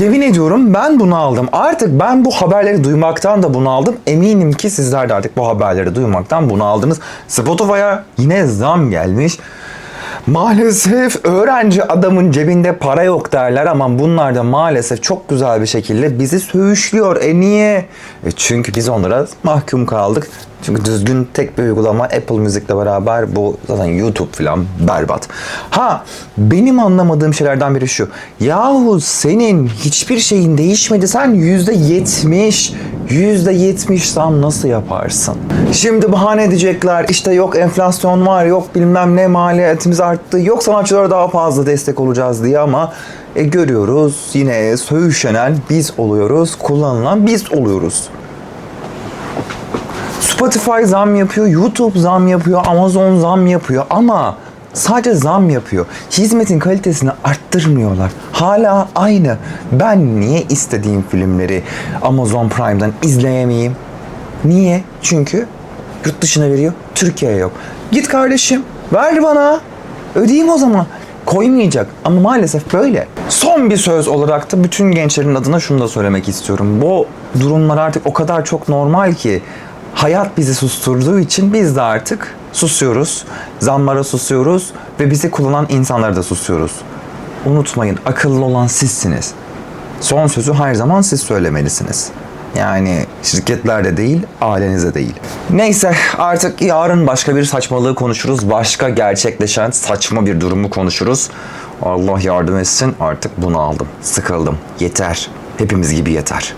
Yemin ediyorum ben bunu aldım. Artık ben bu haberleri duymaktan da bunu aldım. Eminim ki sizler de artık bu haberleri duymaktan bunu aldınız. Spotify'a yine zam gelmiş. Maalesef öğrenci adamın cebinde para yok derler ama bunlar da maalesef çok güzel bir şekilde bizi söğüşlüyor. E niye? E çünkü biz onlara mahkum kaldık. Çünkü düzgün tek bir uygulama Apple Music'le beraber bu zaten YouTube falan berbat. Ha benim anlamadığım şeylerden biri şu. Yahu senin hiçbir şeyin değişmedi. Sen yüzde yetmiş, yüzde yetmiş zam nasıl yaparsın? Şimdi bahane edecekler. İşte yok enflasyon var, yok bilmem ne maliyetimiz arttı, yok sanatçılara daha fazla destek olacağız diye ama e, görüyoruz yine söğüşlenen biz oluyoruz, kullanılan biz oluyoruz. Spotify zam yapıyor, YouTube zam yapıyor, Amazon zam yapıyor ama sadece zam yapıyor. Hizmetin kalitesini arttırmıyorlar. Hala aynı. Ben niye istediğim filmleri Amazon Prime'dan izleyemeyeyim? Niye? Çünkü yurt dışına veriyor, Türkiye'ye yok. Git kardeşim, ver bana. Ödeyeyim o zaman. Koymayacak ama maalesef böyle. Son bir söz olarak da bütün gençlerin adına şunu da söylemek istiyorum. Bu durumlar artık o kadar çok normal ki hayat bizi susturduğu için biz de artık susuyoruz. Zamlara susuyoruz ve bizi kullanan insanlara da susuyoruz. Unutmayın akıllı olan sizsiniz. Son sözü her zaman siz söylemelisiniz. Yani şirketlerde değil, ailenize değil. Neyse artık yarın başka bir saçmalığı konuşuruz. Başka gerçekleşen saçma bir durumu konuşuruz. Allah yardım etsin artık bunu aldım. Sıkıldım. Yeter. Hepimiz gibi yeter.